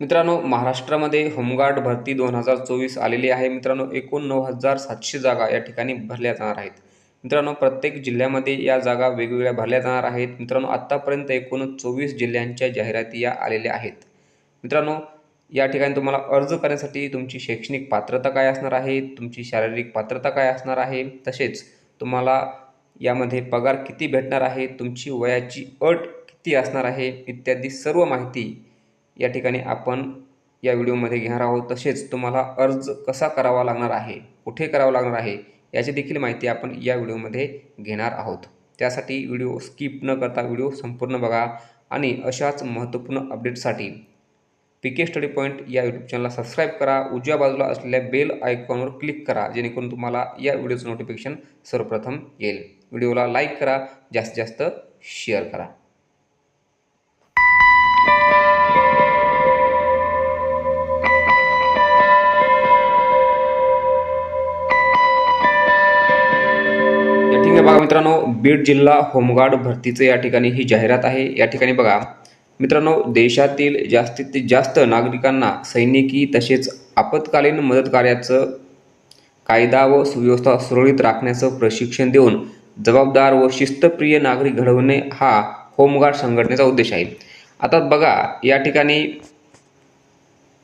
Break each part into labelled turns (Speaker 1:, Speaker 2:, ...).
Speaker 1: मित्रांनो महाराष्ट्रामध्ये होमगार्ड भरती दोन हजार चोवीस आलेली आहे. मित्रांनो एकूण नऊ हजार सातशे जागा या ठिकाणी भरल्या जाणार आहेत. मित्रांनो प्रत्येक जिल्ह्यामध्ये या जागा वेगवेगळ्या भरल्या जाणार आहेत. मित्रांनो आत्तापर्यंत एकूण चोवीस जिल्ह्यांच्या जाहिराती या आलेल्या आहेत. मित्रांनो या ठिकाणी तुम्हाला अर्ज करण्यासाठी तुमची शैक्षणिक पात्रता काय असणार आहे तुमची शारीरिक पात्रता काय असणार आहे तसेच तुम्हाला यामध्ये पगार किती भेटणार आहे तुमची वयाची अट किती असणार आहे इत्यादी सर्व माहिती या ठिकाणी आपण या व्हिडिओमध्ये घेणार आहोत. तसेच तुम्हाला अर्ज कसा करावा लागणार आहे कुठे करावा लागणार आहे याची देखील माहिती आपण या व्हिडिओमध्ये घेणार आहोत. त्यासाठी व्हिडिओ स्किप न करता व्हिडिओ संपूर्ण बघा आणि अशाच महत्त्वपूर्ण अपडेटसाठी पी के स्टडी पॉईंट या यूट्यूब चॅनलला सबस्क्राईब करा. उजव्या बाजूला असलेल्या बेल आयकॉनवर क्लिक करा जेणेकरून तुम्हाला या व्हिडिओचं नोटिफिकेशन सर्वप्रथम येईल. व्हिडिओला लाईक करा जास्तीत जास्त शेअर करा. या बघा मित्रांनो बीड जिल्हा होमगार्ड भरतीचं या ठिकाणी ही जाहिरात आहे. या ठिकाणी बघा मित्रांनो देशातील जास्तीत जास्त नागरिकांना सैनिकी तसेच आपत्कालीन मदत कार्याचं कायदा व सुव्यवस्था सुरळीत राखण्याचं प्रशिक्षण देऊन जबाबदार व शिस्तप्रिय नागरिक घडवणे हा होमगार्ड संघटनेचा उद्देश आहे. आता बघा या ठिकाणी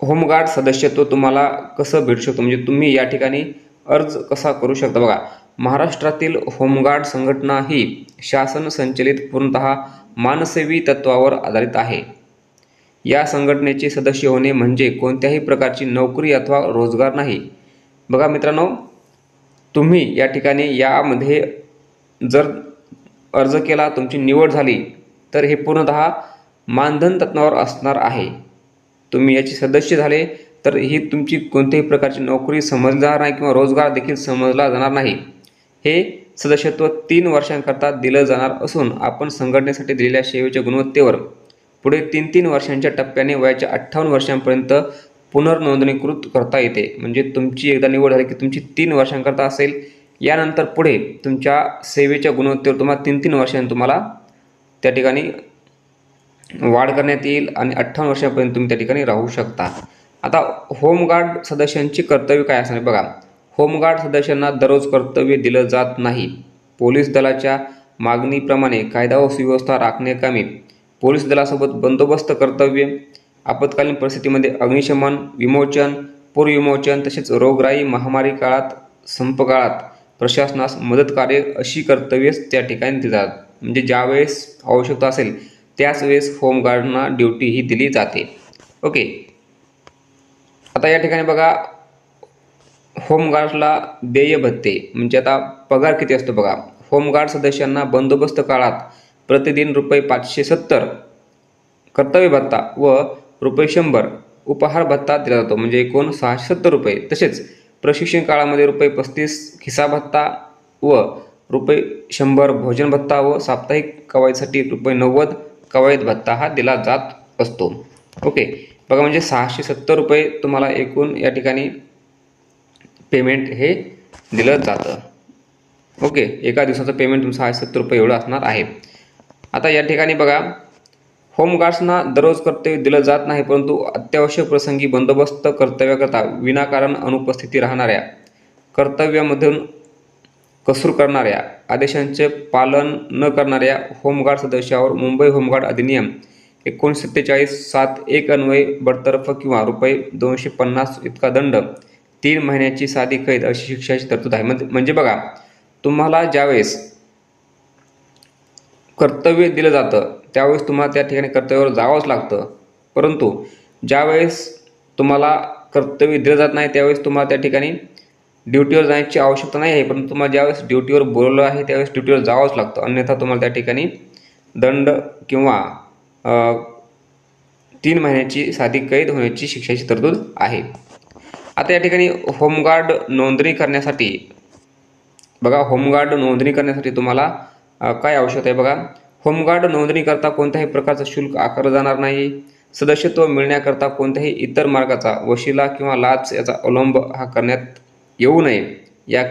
Speaker 1: होमगार्ड सदस्यत्व तुम्हाला कसं भेटू शकतो? म्हणजे तुम्ही या ठिकाणी अर्ज कसा करू शकता? बघा महाराष्ट्रातील होमगार्ड संघटना ही शासन संचलित पूर्णतः मानसेवी तत्वावर आधारित आहे. या संघटनेचे सदस्य होणे म्हणजे कोणत्याही प्रकारची नोकरी अथवा रोजगार नाही. बघा मित्रांनो तुम्ही या ठिकाणी यामध्ये जर अर्ज केला तुमची निवड झाली तर हे पूर्णतः मानधन तत्वावर असणार आहे. तुम्ही याचे सदस्य झाले तर ही तुमची कोणत्याही प्रकारची नोकरी समजणार नाही किंवा रोजगार देखील समजला जाणार नाही. हे सदस्यत्व तीन वर्षांकरता दिलं जाणार असून आपण संघटनेसाठी दिलेल्या सेवेच्या गुणवत्तेवर पुढे तीन तीन वर्षांच्या टप्प्याने वयाच्या अठ्ठावन्न वर्षांपर्यंत पुनर्नोंदणीकृत करता येते. म्हणजे तुमची एकदा निवड झाली की तुमची तीन वर्षांकरता असेल. यानंतर पुढे तुमच्या सेवेच्या गुणवत्तेवर तुम्हाला तीन तीन वर्षांनी तुम्हाला त्या ठिकाणी वाढ करण्यात येईल आणि अठ्ठावन्न वर्षापर्यंत तुम्ही त्या ठिकाणी राहू शकता. आता होमगार्ड सदस्यांची कर्तव्य काय असणार बघा. होमगार्ड सदस्यांना दररोज कर्तव्य दिलं जात नाही. पोलीस दलाच्या मागणीप्रमाणे कायदा व सुव्यवस्था राखण्याकामी पोलीस दलासोबत बंदोबस्त कर्तव्य आपत्कालीन परिस्थितीमध्ये अग्निशमन विमोचन पूर्वविमोचन तसेच रोगराई महामारी काळात संप काळात प्रशासनास मदत कार्य अशी कर्तव्येच त्या ठिकाणी देतात. म्हणजे ज्यावेळेस आवश्यकता असेल त्याच वेळेस होमगार्डना ड्युटी ही दिली जाते. ओके. आता या ठिकाणी बघा होमगार्डला देय भत्ते म्हणजे आता पगार किती असतो बघा? होमगार्ड सदस्यांना बंदोबस्त काळात प्रतिदिन रुपये पाचशे सत्तर कर्तव्य भत्ता व रुपये शंभर उपहार भत्ता दिला जातो. म्हणजे एकूण सहाशे सत्तर रुपये. तसेच प्रशिक्षण काळामध्ये रुपये पस्तीस खिसा भत्ता व रुपये शंभर भोजन भत्ता व साप्ताहिक कवायतीसाठी रुपये नव्वद कवायत भत्ता हा दिला जात असतो. ओके. बघा म्हणजे सहाशे सत्तर रुपये तुम्हाला एकूण या ठिकाणी पेमेंट हे दिलं जातं. ओके एका दिवसाचं पेमेंट तुमचं आहे सत्तर रुपये एवढं असणार आहे. आता या ठिकाणी बघा होमगार्ड्सना दररोज कर्तव्य दिलं जात नाही परंतु अत्यावश्यक प्रसंगी बंदोबस्त कर्तव्याकरता विनाकारण अनुपस्थिती राहणाऱ्या कर्तव्यामधून कसूर करणाऱ्या आदेशांचे पालन न करणाऱ्या होमगार्ड सदस्यावर मुंबई होमगार्ड अधिनियम एकोणीसशे सत्तेचाळीस सात एक अन्वये बडतर्फ किंवा रुपये दोनशे पन्नास इतका दंड तीन महिन्याची साधी कैद अशी शिक्षाची तरतूद आहे. म्हणजे बघा तुम्हाला ज्यावेळेस कर्तव्य दिलं जातं त्यावेळेस तुम्हाला त्या ठिकाणी कर्तव्यावर जावंच लागतं. परंतु ज्यावेळेस तुम्हाला कर्तव्य दिलं जात नाही त्यावेळेस तुम्हाला त्या ठिकाणी ड्युटीवर जाण्याची आवश्यकता नाही आहे. परंतु तुम्हाला ज्यावेळेस ड्युटीवर बोलवलं आहे त्यावेळेस ड्युटीवर जावंच लागतं. अन्यथा तुम्हाला त्या ठिकाणी दंड किंवा तीन महिन्याची साधी कैद होण्याची शिक्षाची तरतूद आहे. आता या ठिकाणी होमगार्ड नोंदणी करण्यासाठी बघा होमगार्ड नोंदणी करण्यासाठी तुम्हाला काय आवश्यकता आहे बघा? होमगार्ड नोंदणीकरता कोणत्याही प्रकारचं शुल्क आकारलं जाणार नाही. सदस्यत्व मिळण्याकरता कोणत्याही इतर मार्गाचा वशिला किंवा लाच याचा अवलंब हा करण्यात येऊ नये. या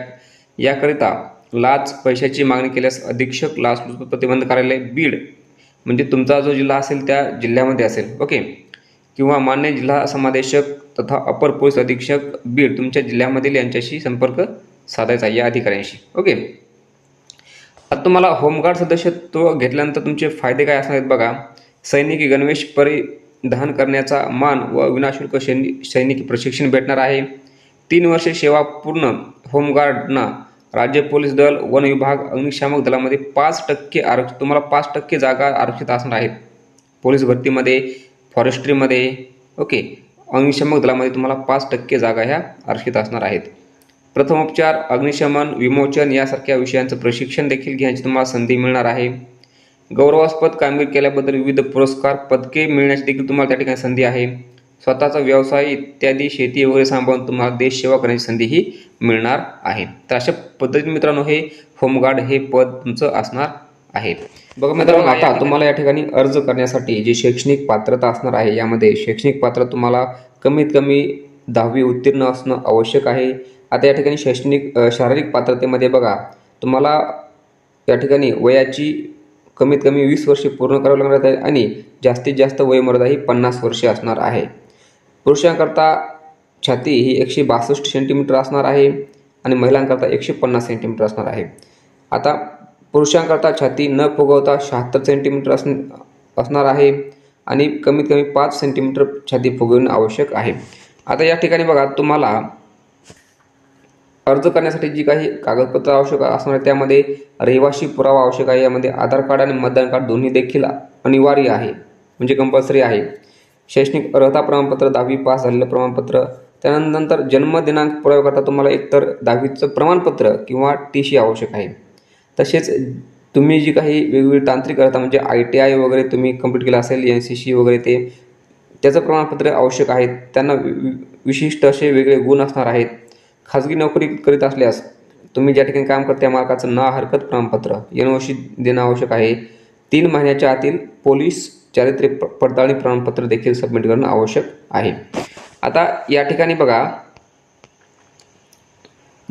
Speaker 1: याकरिता लाच पैशाची मागणी केल्यास अधीक्षक लाच प्रतिबंध कार्यालय बीड म्हणजे तुमचा जो जिल्हा असेल त्या जिल्ह्यामध्ये असेल. ओके? किंवा मान्य जिल्हा समादेशक तथा अपर पोलीस अधीक्षक बीड तुमच्या जिल्ह्यामधील यांच्याशी संपर्क साधायचा या अधिकाऱ्यांशी. ओके? आता तुम्हाला होमगार्ड सदस्यत्व घेतल्यानंतर तुमचे फायदे काय असणार आहेत बघा. सैनिकी गणवेश परिधान करण्याचा मान व विनाशुल्क सैनि सैनिकी प्रशिक्षण भेटणार आहे. तीन वर्षे सेवा पूर्ण होमगार्डना राज्य पोलीस दल वन विभाग अग्निशामक दलामध्ये पाच टक्के आरक्षित तुम्हाला पाच टक्के जागा आरक्षित असणार आहेत. पोलीस भरतीमध्ये फॉरेस्ट्रीमध्ये ओके? अग्निशमक दलामध्ये तुम्हाला पाच टक्के जागा ह्या आरक्षित असणार आहेत. प्रथमोपचार अग्निशमन विमोचन यासारख्या विषयांचं प्रशिक्षण देखील घेण्याची तुम्हाला संधी मिळणार आहे. गौरवास्पद कामगिरी केल्याबद्दल विविध पुरस्कार पदके मिळण्याची देखील तुम्हाला त्या ठिकाणी संधी आहे. स्वतःचा व्यवसाय इत्यादी शेती वगैरे सांभाळून तुम्हाला देश सेवा करण्याची संधीही मिळणार आहे. तर अशा पद्धतीने मित्रांनो हे होमगार्ड हे पद तुमचं असणार आहे. बघा मित्रांनो आता तुम्हाला या ठिकाणी अर्ज करण्यासाठी जी शैक्षणिक पात्रता असणार आहे यामध्ये शैक्षणिक पात्र तुम्हाला कमीत कमी दहावी उत्तीर्ण असणं आवश्यक आहे. आता या ठिकाणी शैक्षणिक शारीरिक पात्रतेमध्ये बघा तुम्हाला या ठिकाणी वयाची कमीत कमी वीस वर्षे पूर्ण करावी लागणार आहे आणि जास्तीत जास्त वयोमर्यादा ही पन्नास वर्षे असणार आहे. पुरुषांकरता छाती ही एकशे बासष्ट सेंटीमीटर असणार आहे आणि महिलांकरता एकशे पन्नास सेंटीमीटर असणार आहे. आता पुरुषांकरता छाती न फुगवता शहात्तर सेंटीमीटर असण असणार आहे आणि कमीत कमी पाच सेंटीमीटर छाती फुगवणे आवश्यक आहे. आता या ठिकाणी बघा तुम्हाला अर्ज करण्यासाठी जी काही कागदपत्र आवश्यक असणार आहे त्यामध्ये रहिवासी पुरावा आवश्यक आहे. यामध्ये आधार कार्ड आणि मतदान कार्ड दोन्ही देखील अनिवार्य आहे म्हणजे कंपल्सरी आहे. शैक्षणिक अर्हता प्रमाणपत्र दहावी पास झालेलं प्रमाणपत्र त्यानंतर जन्मदिनांक पुराव्याकरता तुम्हाला एकतर दहावीचं प्रमाणपत्र किंवा टी सी आवश्यक आहे. तसेच तुम्ही जी काही वेगवेगळी तांत्रिक करता म्हणजे आय टी आय वगैरे तुम्ही कंप्लीट केलं असेल एन सी सी वगैरे ते त्याचं प्रमाणपत्र आवश्यक आहे. त्यांना वि- वि- विशिष्ट असे वेगळे गुण असणार आहेत. खाजगी नोकरी करीत असल्यास तुम्ही ज्या ठिकाणी काम करता त्या मालकाचं ना हरकत प्रमाणपत्र एन ओ सी देणं आवश्यक आहे. तीन महिन्याच्या आतील पोलीस चारित्र्य पडताळणी प्रमाणपत्र देखील सबमिट करणं आवश्यक आहे. आता या ठिकाणी बघा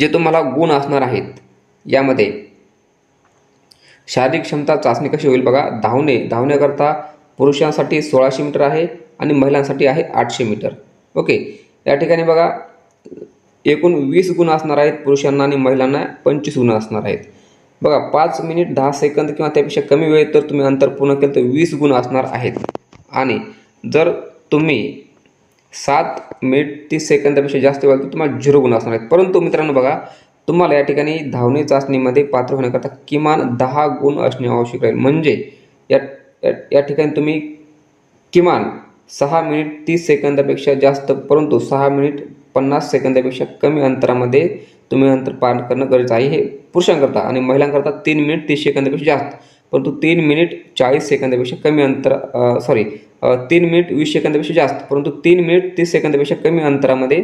Speaker 1: जे तुम्हाला गुण असणार आहेत यामध्ये शारीरिक क्षमता चाचणी कशी होईल बघा? धावणे धावण्याकरता पुरुषांसाठी सोळाशे मीटर आहे आणि महिलांसाठी आहे आठशे मीटर. ओके या ठिकाणी बघा एकूण वीस गुण असणार आहेत पुरुषांना आणि महिलांना पंचवीस गुण असणार आहेत. बघा पाच मिनिट दहा सेकंद किंवा त्यापेक्षा कमी वेळेत जर तुम्ही अंतर पूर्ण केलं तर वीस गुण असणार आहेत. आणि जर तुम्ही सात मिनिट तीस सेकंदापेक्षा जास्त वेळ तर तुम्हाला झिरो गुण असणार आहेत. परंतु मित्रांनो बघा तुम्हाला या ठिकाणी धावणे चाचणीमध्ये पात्र होण्याकरता किमान दहा गुण असणे आवश्यक राहील. म्हणजे या या- ठिकाणी तुम्ही किमान सहा मिनिट तीस सेकंदापेक्षा जास्त परंतु सहा मिनिट पन्नास सेकंदापेक्षा कमी अंतरामध्ये तुम्ही अंतर पार करणं गरजेचं आहे. हे पुरुषांकरता आणि महिलांकरता तीन मिनिट तीस सेकंदापेक्षा जास्त परंतु तीन मिनिट चाळीस सेकंदापेक्षा कमी अंतर सॉरी तीन मिनिट वीस सेकंदापेक्षा जास्त परंतु तीन मिनिट तीस सेकंदापेक्षा कमी अंतरामध्ये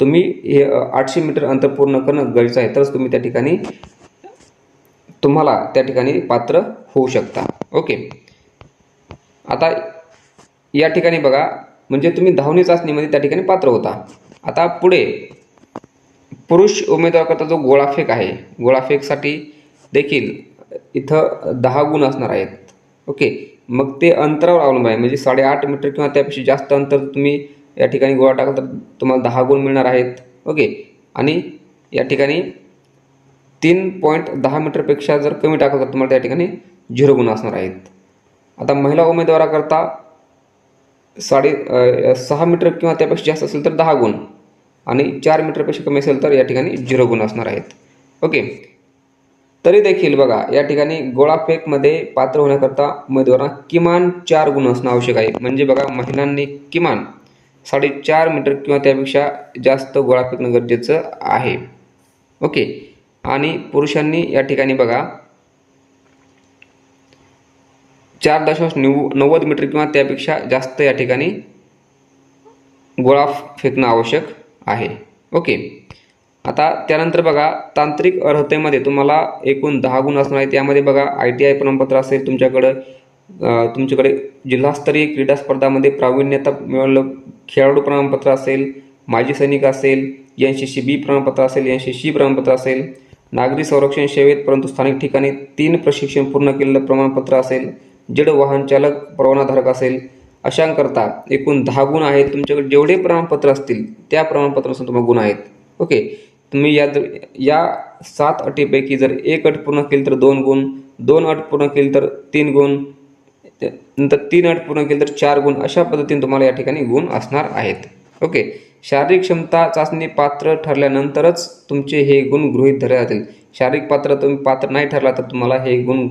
Speaker 1: तुम्ही हे आठशे मीटर अंतर पूर्ण करणं गरजेचं आहे तरच तुम्ही त्या ठिकाणी तुम्हाला त्या ठिकाणी पात्र होऊ शकता. ओके. आता या ठिकाणी बघा म्हणजे तुम्ही धावणी चाचणीमध्ये त्या ठिकाणी पात्र होता. आता पुढे पुरुष उमेदवाराकरता जो गोळाफेक आहे गोळाफेकसाठी देखील इथं दहा गुण असणार आहेत. ओके. मग ते अंतरावर अवलंबून आहे म्हणजे साडेआठ मीटर किंवा त्यापेक्षा जास्त अंतर तुम्ही या ठिकाणी गोळा टाकला तर तुम्हाला दहा गुण मिळणार आहेत. ओके. आणि या ठिकाणी तीन पॉईंट दहा मीटरपेक्षा जर कमी टाकलं तर तुम्हाला त्या ठिकाणी झिरो गुण असणार आहेत. आता महिला उमेदवाराकरता साडे सहा मीटर किंवा त्यापेक्षा जास्त असेल तर दहा गुण आणि चार मीटरपेक्षा कमी असेल तर या ठिकाणी झिरो गुण असणार आहेत. ओके. तरी देखील बघा या ठिकाणी गोळाफेकमध्ये पात्र होण्याकरता उमेदवारांना किमान चार गुण असणं आवश्यक आहे. म्हणजे बघा महिलांनी किमान साडेचार मीटर किंवा त्यापेक्षा जास्त गोळा फेकणं गरजेचं आहे. ओके. आणि पुरुषांनी या ठिकाणी बघा. चार दशांश नऊ नव्वद मीटर किंवा त्यापेक्षा जास्त या ठिकाणी गोळा फेकणं आवश्यक आहे. ओके. आता त्यानंतर बघा तांत्रिक अर्हतेमध्ये तुम्हाला एकूण दहा गुण असणार आहे त्यामध्ये बघा आय टी आय प्रमाणपत्र असेल तुमच्याकडं. तुमच्याकडे जिल्हास्तरीय क्रीडा स्पर्धामध्ये प्रावीण्यता मिळवलं खेळाडू प्रमाणपत्र असेल माजी सैनिक असेल एन सी सी बी प्रमाणपत्र असेल एन सी सी प्रमाणपत्र असेल नागरी संरक्षण सेवेत परंतु स्थानिक ठिकाणी तीन प्रशिक्षण पूर्ण केलेलं प्रमाणपत्र असेल जड वाहन चालक परवानाधारक असेल अशांकरता एकूण दहा गुण आहेत. तुमच्याकडे जेवढे प्रमाणपत्र असतील त्या प्रमाणपत्रानुसार तुम्हाला गुण आहेत. ओके? तुम्ही या जर या सात अटीपैकी जर एक अट पूर्ण केली तर दोन गुण दोन अट पूर्ण केली तर तीन गुण नंतर तीन अट पूर्ण केली तर चार गुण अशा पद्धतीने तुम्हाला या ठिकाणी गुण असणार आहेत. ओके शारीरिक क्षमता चाचणी पात्र ठरल्यानंतरच तुमचे हे गुण गृहीत धरले जातील. शारीरिक पात्र तुम्ही पात्र नाही ठरला तर तुम्हाला हे गुण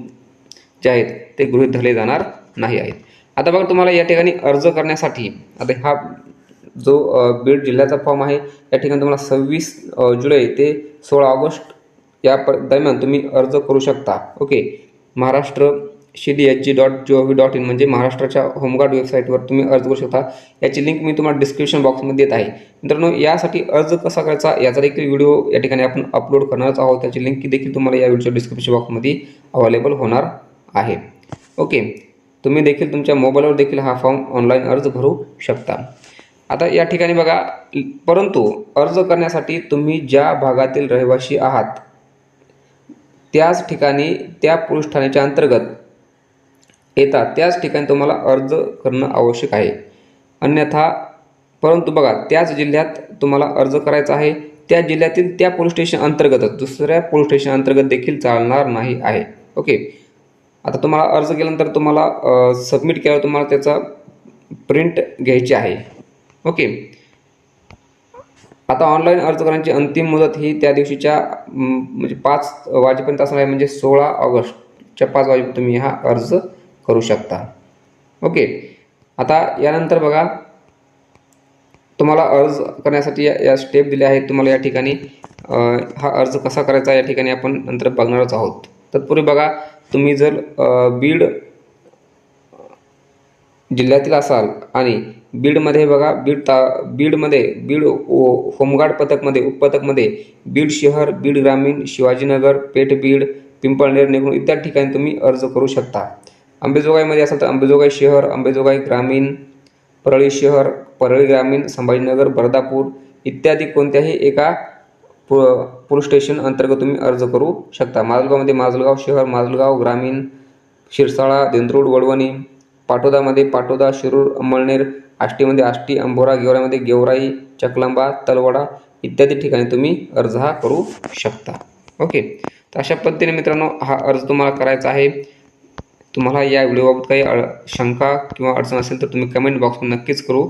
Speaker 1: जे आहेत ते गृहीत धरले जाणार नाही आहेत. आता बघा तुम्हाला या ठिकाणी अर्ज करण्यासाठी आता हा जो बीड जिल्ह्याचा फॉर्म आहे या ठिकाणी तुम्हाला सव्वीस जुलै ते सोळा ऑगस्ट या पर दरम्यान तुम्ही अर्ज करू शकता. Okay Maharashtra she D H G dot G O V dot in म्हणजे महाराष्ट्राच्या होमगार्ड वेबसाईटवर तुम्ही अर्ज करू शकता. याची लिंक मी तुम्हाला डिस्क्रिप्शन बॉक्समध्ये देत आहे. मित्रांनो यासाठी अर्ज कसा करायचा याचा देखील व्हिडिओ या ठिकाणी आपण अपलोड करणारच आहोत. त्याची लिंक देखील तुम्हाला या व्हिडिओच्या डिस्क्रिप्शन बॉक्समध्ये अवेलेबल होणार आहे. ओके तुम्ही देखील तुमच्या मोबाईलवर देखील हा फॉर्म ऑनलाईन अर्ज भरू शकता. आता या ठिकाणी बघा परंतु अर्ज करण्यासाठी तुम्ही ज्या भागातील रहिवासी आहात त्याच ठिकाणी त्या पोलीस ठाण्याच्या अंतर्गत येतात. त्याच ठिकाणी तुम्हाला अर्ज करणं आवश्यक आहे. अन्यथा परंतु बघा त्याच जिल्ह्यात तुम्हाला अर्ज करायचा आहे. त्या जिल्ह्यातील त्या पोलीस स्टेशन अंतर्गतच दुसऱ्या पोलीस स्टेशन अंतर्गत देखील चालणार नाही आहे. ओके? आता तुम्हाला अर्ज केल्यानंतर तुम्हाला सबमिट केल्यावर तुम्हाला त्याचा प्रिंट घ्यायची आहे. ओके? आता ऑनलाईन अर्ज करण्याची अंतिम मुदत ही त्या दिवशीच्या म्हणजे पाच वाजेपर्यंत असणार आहे म्हणजे सोळा ऑगस्टच्या पाच वाजेपर्यंत तुम्ही हा अर्ज करू शकता. ओके. आता यानंतर बघा तुम्हाला अर्ज करण्यासाठी या या स्टेप दिल्या आहेत. तुम्हाला या ठिकाणी हा अर्ज कसा करायचा या ठिकाणी आपण नंतर बघणारच आहोत. तत्पूर्वी बघा तुम्ही जर बीड जिल्ह्यातील असाल आणि बीडमध्ये बघा बीड ता बीडमध्ये बीड ओ- होमगार्ड पथकमध्ये उपपथकमध्ये बीड शहर बीड ग्रामीण शिवाजीनगर पेठ बीड पिंपळनेर निघून इत्यादी ठिकाणी तुम्ही अर्ज करू शकता. अंबेजोगाईमध्ये असाल तर अंबेजोगाई शहर अंबेजोगाई ग्रामीण परळी शहर परळी ग्रामीण संभाजीनगर बर्दापूर इत्यादी कोणत्याही एका पु पोलीस स्टेशन अंतर्गत तुम्ही अर्ज करू शकता. माजलगावमध्ये माजलगाव शहर माजलगाव ग्रामीण शिरसाळा देंद्रूड वडवणी पाटोदामध्ये पाटोदा शिरूर अंमळनेर आष्टीमध्ये आष्टी अंबोरा गेवराईमध्ये गेवराई चकलांबा तलवाडा इत्यादी ठिकाणी तुम्ही अर्ज हा करू शकता. ओके. तर अशा पद्धतीने मित्रांनो हा अर्ज तुम्हाला करायचा आहे. तुम्हाला या व्हिडिओबाबत काही अड शंका किंवा अडचण असेल तर तुम्ही कमेंट बॉक्समध्ये नक्कीच करू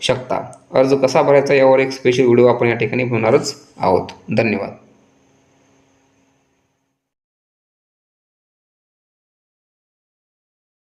Speaker 1: शकता. अर्ज कसा भरायचा यावर एक स्पेशल व्हिडिओ आपण या ठिकाणी बनवणारच आहोत. धन्यवाद.